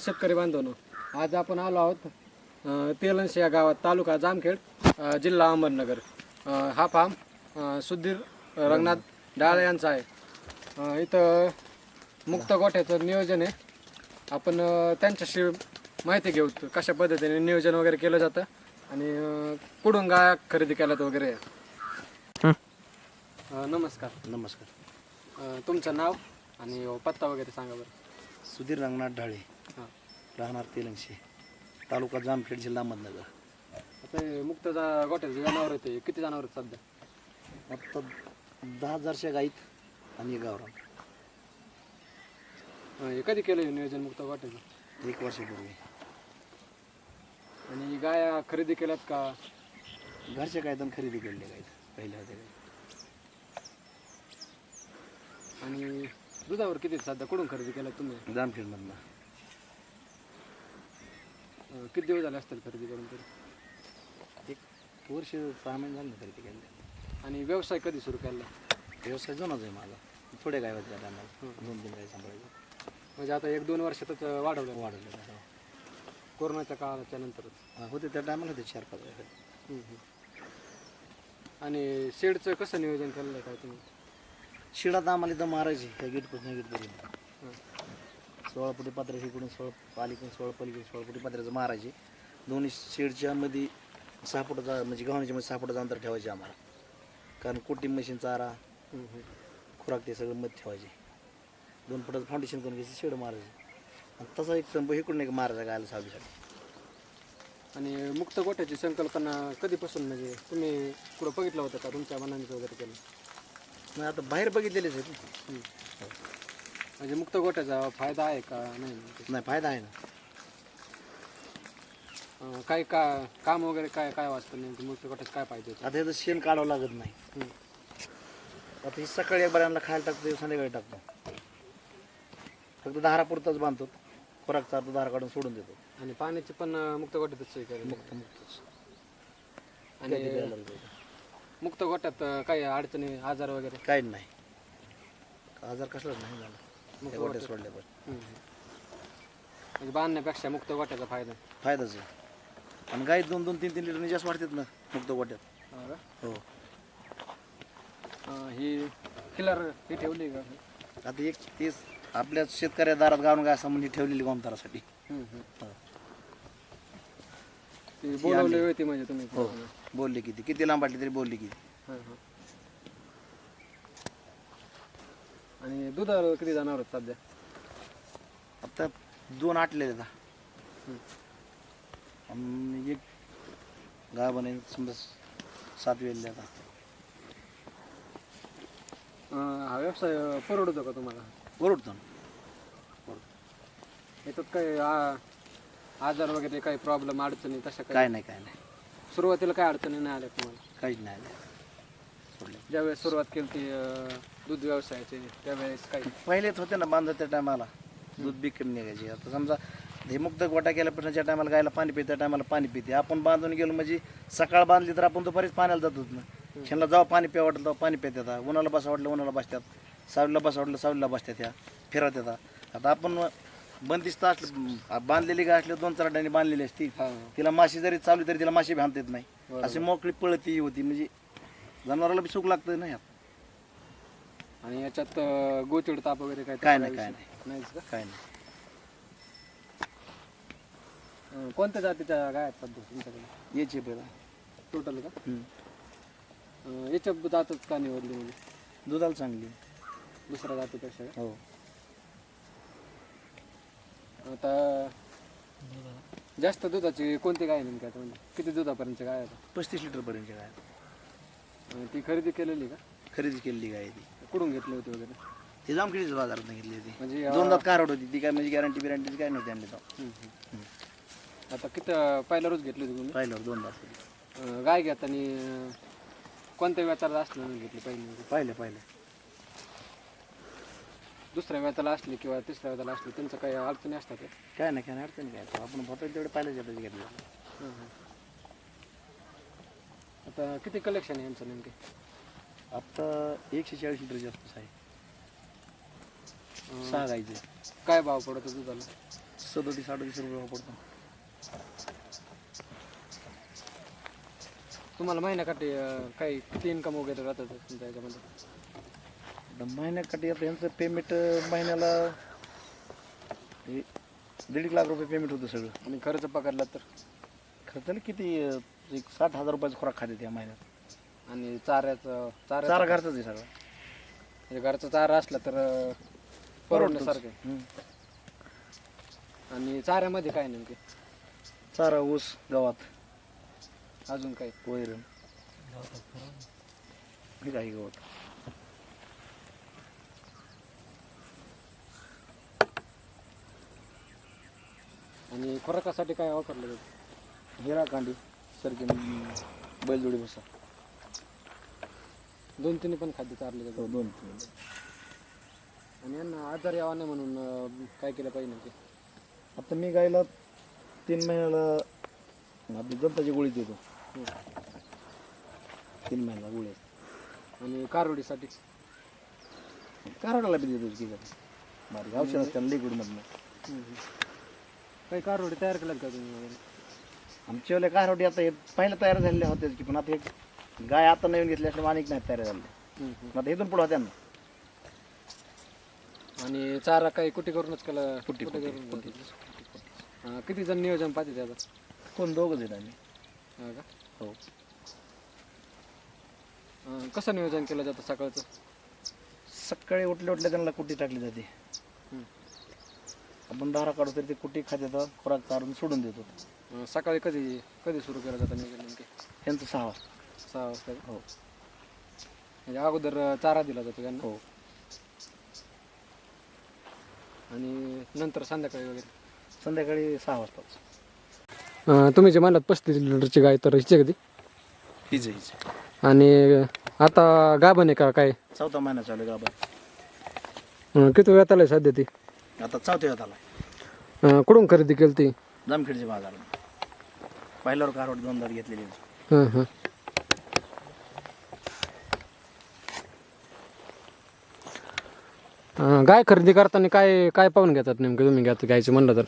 शेतकरी बांधवनो आज आपण आलो आहोत अ, तेलंस या गावात तालुका जामखेड जिल्हा अहमदनगर. हा फार्म सुधीर रंगनाथ डाळे यांचा आहे. इथं मुक्त गोठ्याचं नियोजन आहे. आपण त्यांच्याशी माहिती घेऊ कशा पद्धतीने नियोजन वगैरे केलं जातं आणि कुठून गाय खरेदी केल्यात वगैरे. नमस्कार. नमस्कार. तुमचं नाव आणि पत्ता वगैरे सांगा बरं. सुधीर रंगनाथ ढाळे. राहणार तेलंगशे. तालुका जामखेड जिल्हा अहमदनगर. आता हे मुक्त जा गोठ्याचे जनावर होते किती जनावर आहेत सध्या? आत्ता दहा हजारच्या गाईत आणि एक गावरान. अं, हे कधी केलं हे नियोजन मुक्त गोठ्याचं? एक वर्षापूर्वी. आणि गाया खरेदी केल्यात का? घरच्या गायतून खरेदी केलेल्या गाईत पहिल्या होत्या गाईत आणि दुधावर किती आहेत सध्या? कुठून खरेदी केल्यात तुम्ही? जामखेडमधनं. अं, किती दिवस झाले असतील खरेदी करून तरी? एक वर्ष सहा महिने झाले ना खरेदी केलेल्या आणि व्यवसाय कधी सुरू केला? व्यवसाय जुनाच आहे माझा. थोडे गाय होत्या टायमाला दोन तीन गाय सांभाळायचं. म्हणजे आता एक दोन वर्षातच अं, वाढवलं. वाढवले त्याला. कोरोनाच्या काळाच्या नंतरच. हा, होते त्या टायमाला होते चार पाच हम्म. आणि शेडचं कसं नियोजन केलेलं आहे काय तुम्ही? शिडात आम्हाला इथं मारायची त्या गेटपासून गेटपर्यंत. हं. सोळा फुटी पात्र्याची इकडून सोळा पालिकडून सोळा पलीकडून सोळा फुटी पात्र्याचं मारायचे. दोन्ही शेडच्या मध्ये सहा फुटाचा म्हणजे गव्हाणीच्या मध्ये सहा फुटाचं अंतर ठेवायचे आम्हाला. कारण कोटी मशीन चारा. खुराक ते सगळं मध्ये ठेवायचे. दोन फुटाचं फाउंडेशन करून घ्यायचे शेड मारायचे. आणि तसा एक तंबू इकडून एक मारायचा गायला सावलीसाठी. आणि मुक्त गोठ्याची संकल्पना कधीपासून म्हणजे तुम्ही कुठं बघितलं होतं का? तुमच्या मनाने वगैरे केलं? मग आता बाहेर बघितलेलेच आहेत ना. म्हणजे मुक्त गोठ्याचा फायदा आहे का नाही? नाही फायदा आहे ना. अं, काय का काम वगैरे काय काय वाचतं नेमकं? मुक्त गोठ्याचं काय पाहिजे आता ह्याचं शेण काढावं लागत नाही. हम्म. आता हे सकाळी एक बाऱ्यांना खायला टाकतो संध्याकाळी टाकतो. फक्त दहारा पुरताच बांधतो. खुराक चारतो दारा काढून सोडून देतो. आणि पाण्याची पण अं, मुक्त गोठ्यातच सोय केली मुक्त मुक्तच. आणि मुक्त गोठ्यात अं, काही अडचणी आजार वगैरे? काहीच नाही. आजार कसलाच नाही झाला. मुक्त त्या गोट्या हम्म. म्हणजे बांधण्यापेक्षा मुक्त गोठ्याचा फायदा फायदाच आहे. आणि गाई दोन दोन तीन तीन लिटर जास्त वाढतात ना मुक्त गोट्यात. हो का? हो. अं, ही किलर ही ठेवली का? आता एक तेच आपल्या शेतकऱ्या दारात गावून गाय असं म्हणजे ठेवलेली गोमतारासाठी. हम्म, हम्म. हो. ती बोलवली होती म्हणजे तुम्ही हो. बोलले किती? किती लांब वाटली तरी बोलली किती? हां, हां. आणि दुधावर किती जाणार आहेत सध्या? आता दोन आटलेले आता. हम्म. आणि एक गाय बने समजा सात वेळेला आता. अं, हा व्यवसाय परवडतो का तुम्हाला? ओरडतो ना. याच्यात काही आ- आजार वगैरे काही प्रॉब्लेम अडचणी तशा काय नाही काय नाही. सुरुवातीला काय अडचणी नाही आल्या तुम्हाला? काहीच नाही आलं. सोडलं ज्यावेळेस सुरुवात केली ती अं, दूध व्यवसायाची त्यावेळेस काही. पहिलेच होते ना बांधत त्या टायमाला. दूध बी कमी निघायचे. आता समजा हे मुक्त गोटा केल्यापासून ज्या टायमाला गायला पाणी पिते त्या टायमाला पाणी पिते. आपण बांधून गेलो म्हणजे सकाळ बांधली तर आपण दुपारीच पाण्याला जातोच ना. शेणला जेव्हा पाणी प्या वाटलं तेव्हा पाणी पितात. उन्हाला बसा वाटलं उन्हाला बसतात. सावलीला बसा वाटलं सावलीला बसतात ह्या फिरत येतात. आता आपण बंदिस्त असलं बांधलेली गाय असली दोन चार अड्याने बांधलेली असती तिला माशी जरी चालू तरी तिला माशी भांधता येत नाही. अशी मोकळी पळती होती. म्हणजे जनावराला बी सुख लागतं ना ह्यात आणि याच्यात गोचिड ताप वगैरे काय काय नाही काय नाही. नाहीच का? काय नाही. अं, कोणत्या जातीच्या गाय आहेत सध्या तुमच्याकडे? याचे पहिला टोटल का? हम्म. अं, याच्या जातच का निवडली म्हणजे? दुधाला चांगली. दुसऱ्या जातीपेक्षा का? हो. आता जास्त दुधाची कोणती गाय नेमकी आता म्हणजे? किती दुधापर्यंत गाय आहे पस्तीस लिटर पर्यंत गाय ती खरेदी केलेली का? खरेदी केलेली गाय ती. कुठून घेतली होती वगैरे? ती जामखेडीच बाजारात घेतली होती. म्हणजे अं, दोन दात कारवड होती ती काय म्हणजे गॅरंटी बिरंटी काय नव्हती आणली तो. हम्म, हम्म. आता किती पहिला रोज घेतली होती तुम्ही? पाहिल्यावर दोन दात. होती अं, गाय घेताना अं, कोणत्या व्याचाला असली म्हणून घेतली पहिली पाहिले पाहिले. दुसऱ्या व्याचाला असली किंवा तिसऱ्या व्याचाला असली त्यांचं काही अडचणी असतात का? काय नाही काय नाही अडचण काय आपण फक्त तेवढे पाहिलं जातं घेतलं. आता किती कलेक्शन आहे यांचं नेमके? आता एकशे चाळीस लिटर जास्त आहे. सहा गायचे काय भाव पडतो दुधाला? सदोतीस अडतीस रुपये भाव पडतो. तुम्हाला महिन्याकाठी अं, काही किती इन्कम वगैरे राहतं तुमच्या याच्यामध्ये? महिन्याकाठी आता यांचं पेमेंट महिन्याला हे दीड एक लाख रुपये पेमेंट होतं सगळं. आणि खर्च पकडला तर? खर्चाला किती अं, एक साठ हजार रुपयाचा खोराक खाते त्या महिन्यात. आणि चाऱ्याचं चारा चारा घरचाच आहे सगळं. म्हणजे घरचा चारा असला तर अं, परवडण्यासारखं आहे. हम्म. आणि चाऱ्यामध्ये काय नेमके? चारा ऊस गवात. अजून काय? वैरण. हे काही गवत. आणि खुराकासाठी काय वापरलं जातं? हिरा कांडी सरकी बैलजोडी भुसा. दोन तिन्ही पण खाद्य चारले हो, दोन तीन. आणि यांना आजार यावा नाही म्हणून अं, काय केलं पाहिजे नेमके? आता मी गायला तीन महिन्याला आपली दंताची गोळी देतो. तीन महिन्याला गोळी असते. आणि कारवडीसाठी? कारडाला बी देतो की काय बारीक औषध असतं लिक्विडमधनं काही कारवडी तयार केल्यात का तुम्ही? आमच्यावाले कारवडी आता हे पहिलं तयार झालेले होते की पण आता एक गाय आता नवीन घेतली असल्यामुळे अनेक नाही तयार झाले. हम्म. आता इथून पुढे होत्या ना आणि चारा काही कुठे करूनच केलं कुट्टी करून हां, किती जण नियोजन पाहिजे त्याचं? कोण दोघंच आहेत आम्ही. हां का? हो. कसं नियोजन केलं जातं सकाळचं? सकाळी उठल्या उठल्या त्यांना कुट्टी टाकली जाते. हम्म. आपण दारा काढू तरी ते कुट्टी खात्यात खुराक चारून सोडून देतो. अं, सकाळी कधी कधी सुरू केलं जातं नियोजन नेमके? त्यांचं सहा वाजता. सहा वाजता? हो. म्हणजे अगोदर चारा दिला जातो त्यांना. हो. आणि नंतर संध्याकाळी वगैरे? संध्याकाळी सहा वाजताच अं, तुम्ही जे म्हणलात पस्तीस लिटरची गाय तर हिची कधी हीच हीच आणि आता गाभण आहे का काय? चौथा महिना चालू आहे गाबा अं, किती वेळात आलाय सध्या ती? आता चौथ्या वेळात आला अं, कुठून खरेदी केली ती? जामखेडच्या बाजार पहिल्यावर कारवड दोन दार घेतलेली. हां हां. अं, गाय खरेदी करताना काय काय पाहून घेतात नेमकं तुम्ही घ्यात घ्यायचं म्हणलं तर?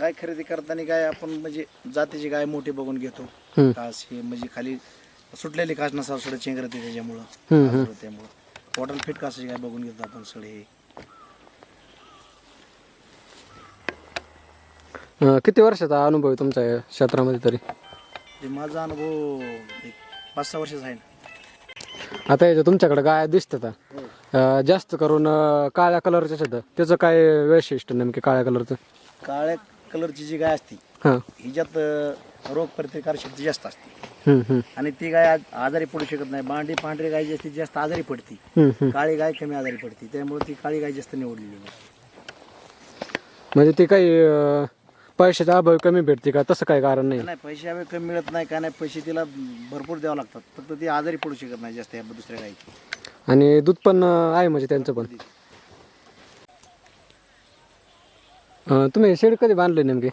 गाय खरेदी करताना काय आपण म्हणजे जातीची गाय मोठी बघून घेतो. हम्म. कास हे म्हणजे खाली सुटलेली कास नसा सगळं चेंगरते त्याच्यामुळं. हम्म, हम्म. आजूबाजू त्यामुळं. बॉटल फिट कासाची गाय बघून घेतो आपण सगळे. अं, किती वर्षाचा अनुभव आहे तुमचा या क्षेत्रामध्ये तरी? ते माझा अनुभव एक पाच सहा वर्षाचा आहे ना. आता याच्या तुमच्याकडे गाय दिसतात. अं, जास्त करून अं, काळ्या कलरच्या आहेत. त्याचं काय वैशिष्ट्य नेमके काळ्या कलरचं काळ्या कलरची जी गाय असती हां. हिच्यात अं, रोग प्रतिकार शक्ती जास्त असते. हम्म, हम्म, आणि ती गाय आज- आजारी पडू शकत नाही. बांडी पांढरी गाय जी असते ती जास्त आजारी पडते. हम्म, हम्म. काळी गाय कमी आजारी पडते. त्यामुळे ती काळी गाय जास्त निवडलेली आहे. म्हणजे ती काही अं, पैशाचा अभाव कमी भेटते का? तसं काही कारण नाही? नाही पैसे हवे कमी मिळत नाही काय नाही? पैसे तिला भरपूर द्यावं लागतात. फक्त ती आजारी पडू शकत नाही जास्त या दुसऱ्या गायची. आणि दूध पण आहे म्हणजे त्यांचं पण. अं, तुम्ही शेड कधी बांधले नेमके?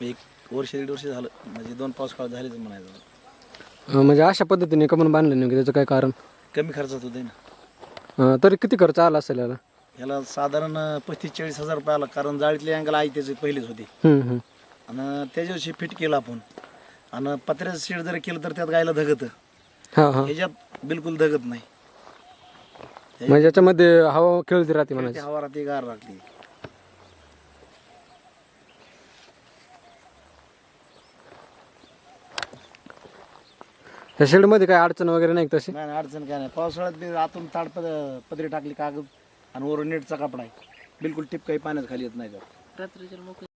एक वर्ष दीड वर्ष झालं म्हणजे दोन पाऊस काळ झालेच म्हणायचं. अं, म्हणजे अशा पद्धतीने कमून बांधले नेमके त्याचं काय कारण? कमी खर्चात होते ना. अं, तरी किती खर्च आला असेल याला? ह्याला साधारण पस्तीस चाळीस हजार रुपये आला कारण जाळीतली अँगल आई त्याचे पहिलेच होते. हम्म, हम्म. आणि त्याच्या दिवशी फिट केलं आपण. आणि पत्र्याचं शेड जर केलं तर त्यात गायला धगत. हा हा. ह्याच्यात बिलकुल धगत नाही. म्हणजे याच्यामध्ये हवा खेळती राहते म्हणायची. हवा राहते गार राहते. त्या शेडमध्ये काय अडचण वगैरे नाही का तशी? नाही नाही, अडचण काय नाही. पावसाळ्यात बी आतून ताडपद पदरी टाकली कागद आणि वरून नेटचा कपडा आहे. बिलकुल टिप काही पाण्यात खाली येत नाही त्यात.